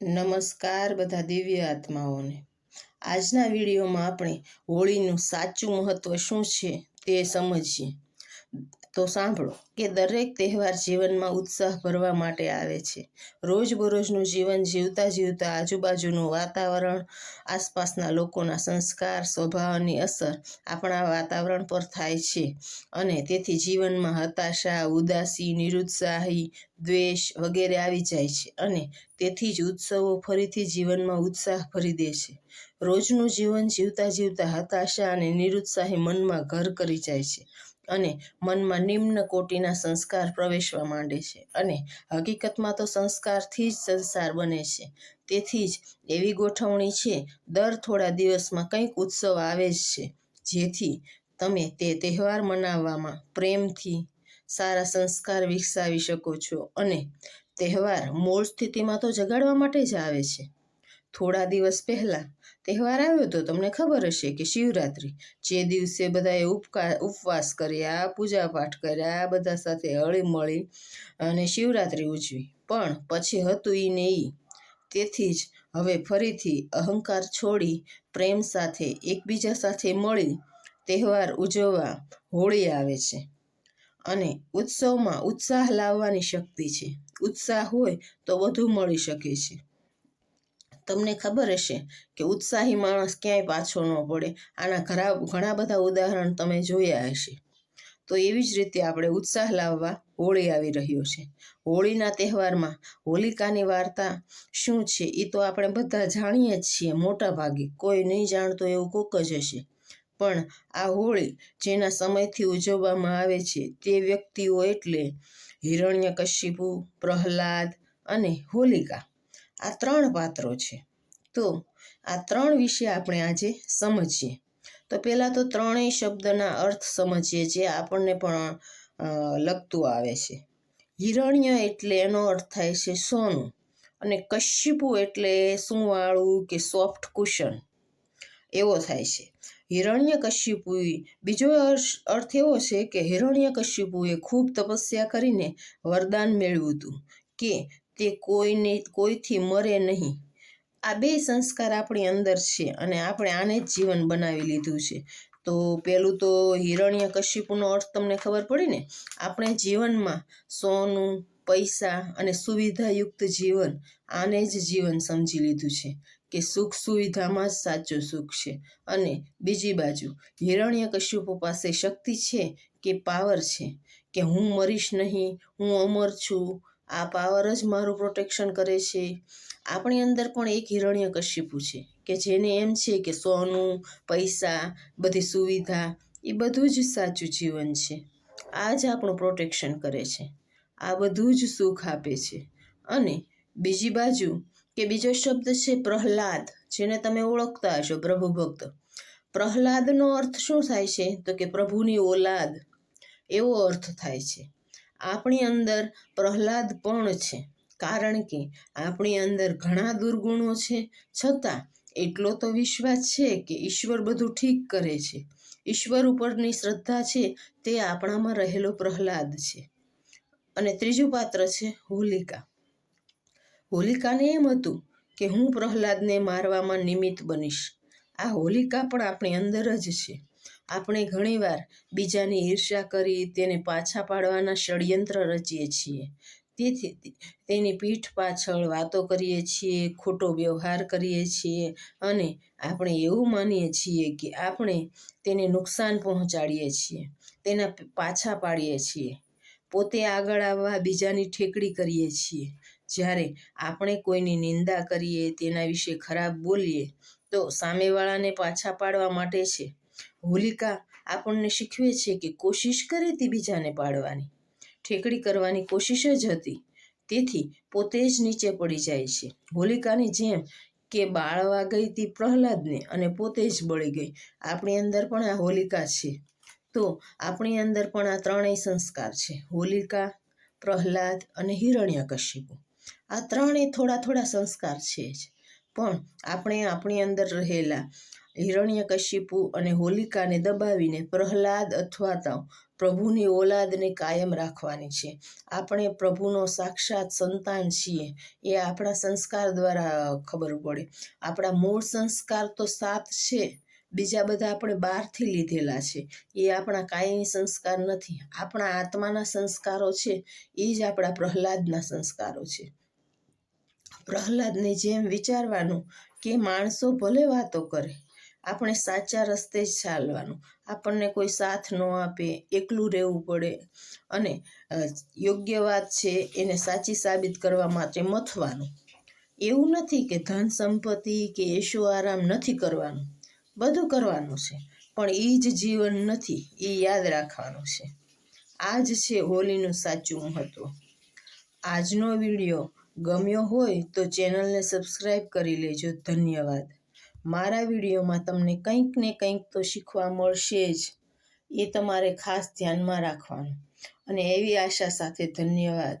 નમસ્કાર બધા દિવ્ય આત્માઓને. આજના વિડીયોમાં આપણે હોળીનું સાચું મહત્ત્વ શું છે તે સમજીએ. તો સાંભળો કે દરેક તહેવાર જીવનમાં ઉત્સાહ ભરવા માટે આવે છે. રોજબરોજનું જીવન જીવતા જીવતા આજુબાજુનું વાતાવરણ, આસપાસના લોકોના સંસ્કાર, સ્વભાવની અસર આપણા વાતાવરણ પર થાય છે. અને તેથી જીવનમાં હતાશા, ઉદાસી, નિરુત્સાહી, દ્વેષ વગેરે આવી જાય છે અને તેથી જ ઉત્સવો ફરીથી જીવનમાં ઉત્સાહ ભરી દે છે. રોજનું જીવન જીવતા જીવતા હતાશા અને નિરુત્સાહી મનમાં ઘર કરી જાય છે. અને મનમાં નિમ્ન કોટીના સંસ્કાર પ્રવેશવા માંડે છે અને હકીકતમાં તો સંસ્કારથી જ સંસાર બને છે. તેથી જ એવી ગોઠવણી છે, દર થોડા દિવસમાં કંઈક ઉત્સવ આવે જ છે, જેથી તમે તે તહેવાર મનાવવામાં પ્રેમથી સારા સંસ્કાર વિકસાવી શકો છો અને તહેવાર મૂળ સ્થિતિમાં તો જગાડવા માટે જ આવે છે. થોડા દિવસ પહેલાં તહેવાર આવ્યો તો તમને ખબર હશે કે શિવરાત્રિ, જે દિવસે બધાએ ઉપકા, ઉપવાસ કર્યા, પૂજાપાઠ કર્યા, બધા સાથે હળી મળી અને શિવરાત્રિ ઉજવી. પણ પછી હતું એ ને એ તેથી જ હવે ફરીથી અહંકાર છોડી પ્રેમ સાથે એકબીજા સાથે મળી તહેવાર ઉજવવા હોળી આવે છે. અને ઉત્સવમાં ઉત્સાહ લાવવાની શક્તિ છે. ઉત્સાહ હોય તો વધુ મળી શકે છે. તમને ખબર હશે કે ઉત્સાહી માણસ ક્યાંય પાછો ન પડે. આના ઘણા ઘણા બધા ઉદાહરણ તમે જોયા હશે. તો એવી જ રીતે આપણે ઉત્સાહ લાવવા હોળી આવી રહ્યો છે. હોળીના તહેવારમાં હોલિકાની વાર્તા શું છે એ તો આપણે બધા જાણીએ જ છીએ મોટા ભાગે કોઈ નહીં જાણતો એવું કોક જ હશે. પણ આ હોળી જેના સમયથી ઉજવવામાં આવે છે તે વ્યક્તિઓ એટલે હિરણ્યકશિપુ પ્રહલાદ અને હોલિકા. આ ત્રણ પાત્રો છે. તો આ ત્રણ વિશે આપણે આજે સમજીએ. તો પહેલાં તો ત્રણેય શબ્દના અર્થ સમજીએ જે આપણને પણ લગતું આવે છે. હિરણ્ય એટલે એનો અર્થ થાય છે સોનું અને કશ્યપુ એટલે સુંવાળું કે સોફ્ટ કુશન એવો થાય છે. હિરણ્ય કશ્યપુ બીજો અર્થ એવો છે કે હિરણ્ય કશ્યપુએ ખૂબ તપસ્યા કરીને વરદાન મેળવ્યું હતું કે તે કોઈને, કોઈથી મરે નહીં. આ બે સંસ્કાર આપણી અંદર છે અને આપણે આને જ જીવન બનાવી લીધું છે. તો પહેલું તો હિરણ્ય કશ્યપુનો અર્થ તમને ખબર પડી ને? આપણે જીવનમાં સોનું, પૈસા અને સુવિધાયુક્ત જીવન આને જ જીવન સમજી લીધું છે કે સુખ સુવિધામાં જ સાચું સુખ છે. અને બીજી બાજુ, હિરણ્ય કશ્યપુ પાસે શક્તિ છે કે પાવર છે? કે હું મરીશ નહીં, હું અમર છું આ પાવર જ મારું પ્રોટેક્શન કરે છે. આપણી અંદર પણ એક હિરણ્ય કશ્યપુ છે, કે જેને એમ છે કે સોનું, પૈસા, બધી સુવિધા, એ બધું જ સાચું જીવન છે. આ જ આપણું પ્રોટેક્શન કરે છે. આ બધું જ સુખ આપે છે. અને બીજી બાજુ, કે બીજો શબ્દ છે પ્રહલાદ, જેને તમે ઓળખતા હશો, પ્રભુ ભક્ત. પ્રહલાદનો અર્થ શું થાય છે? તો કે પ્રભુની ઓલાદ. એવો અર્થ થાય છે. આપણી અંદર પ્રહલાદ પણ છે. કારણ કે આપણી અંદર ઘણા દુર્ગુણો છે. છતાં એટલો તો વિશ્વાસ છે કે ઈશ્વર બધું ઠીક કરે છે. ઈશ્વર ઉપરની શ્રદ્ધા છે તે આપણામાં રહેલો પ્રહલાદ છે. અને ત્રીજું પાત્ર છે હોલિકા. હોલિકાને એમ હતું કે હું પ્રહલાદને મારવામાં નિમિત્ત બનીશ. આ હોલિકા પણ આપણી અંદર જ છે. આપણે ઘણીવાર બીજાની ઈર્ષ્યા કરી તેને પાછા પાડવાના ષડયંત્ર રચીએ છીએ. તેથી તેની પીઠ પાછળ વાતો કરીએ છીએ, ખોટો વ્યવહાર કરીએ છીએ અને આપણે એવું માનીએ છીએ કે આપણે તેને નુકસાન પહોંચાડીએ છીએ, તેના પાછા પાડીએ છીએ. પોતે આગળ આવવા બીજાની ઠેકડી કરીએ છીએ. જ્યારે આપણે કોઈની નિંદા કરીએ, તેના વિશે ખરાબ બોલીએ, તો સામેવાળાને પાછા પાડવા માટે છે. હોલિકા આપણને શીખવે છે કે કોશિશ કરી હતી બીજાને પાડવાની. ઠેકડી કરવાની કોશિશ જ હતી. તેથી પોતે જ નીચે પડી જાય છે. હોલિકાની જેમ કે બાળવા ગઈ તી પ્રહલાદને અને પોતે જ બળી ગઈ. આપણી અંદર પણ આ હોલિકા છે. તો આપણી અંદર પણ આ ત્રણેય સંસ્કાર છે. હોલિકા, પ્રહલાદ અને હિરણ્યકશિપુ આ ત્રણેય થોડા થોડા સંસ્કાર છે જ. પણ આપણે આપણી અંદર રહેલા હિરણ્યકશિપુ અને હોલિકાને દબાવીને પ્રહલાદ અથવા તો પ્રભુની ઓલાદને કાયમ રાખવાની છે. આપણે પ્રભુનો સાક્ષાત સંતાન છીએ એ આપણા સંસ્કાર દ્વારા ખબર પડે. આપણા મૂળ સંસ્કાર તો સાત છે. બીજા બધા આપણે બહારથી લીધેલા છે. એ આપણા કાયમી સંસ્કાર નથી. આપણા આત્માના સંસ્કારો છે. એ જ આપણા પ્રહલાદના સંસ્કારો છે. પ્રહલાદને જેમ વિચારવાનું કે માણસો ભલે વાતો કરે આપણે સાચા રસ્તે જ ચાલવાનું. આપણને કોઈ સાથ ન આપે, એકલું રહેવું પડે. અને યોગ્ય વાત છે, એને સાચી સાબિત કરવા માટે મથવાનું. એવું નથી કે ધન સંપત્તિ કે એશો આરામ નથી કરવાનું. બધું કરવાનું છે, પણ એ જ જીવન નથી એ યાદ રાખવાનું છે. આ જ છે હોલીનું સાચું મહત્વ. આજનો વીડિયો ગમ્યો હોય તો ચેનલને સબસ્ક્રાઈબ કરી લેજો. ધન્યવાદ. મારા વિડીયોમાં તમને કંઈક ને કંઈક તો શીખવા મળશે જ. એ તમારે ખાસ ધ્યાનમાં રાખવાનું. અને એવી આશા સાથે ધન્યવાદ.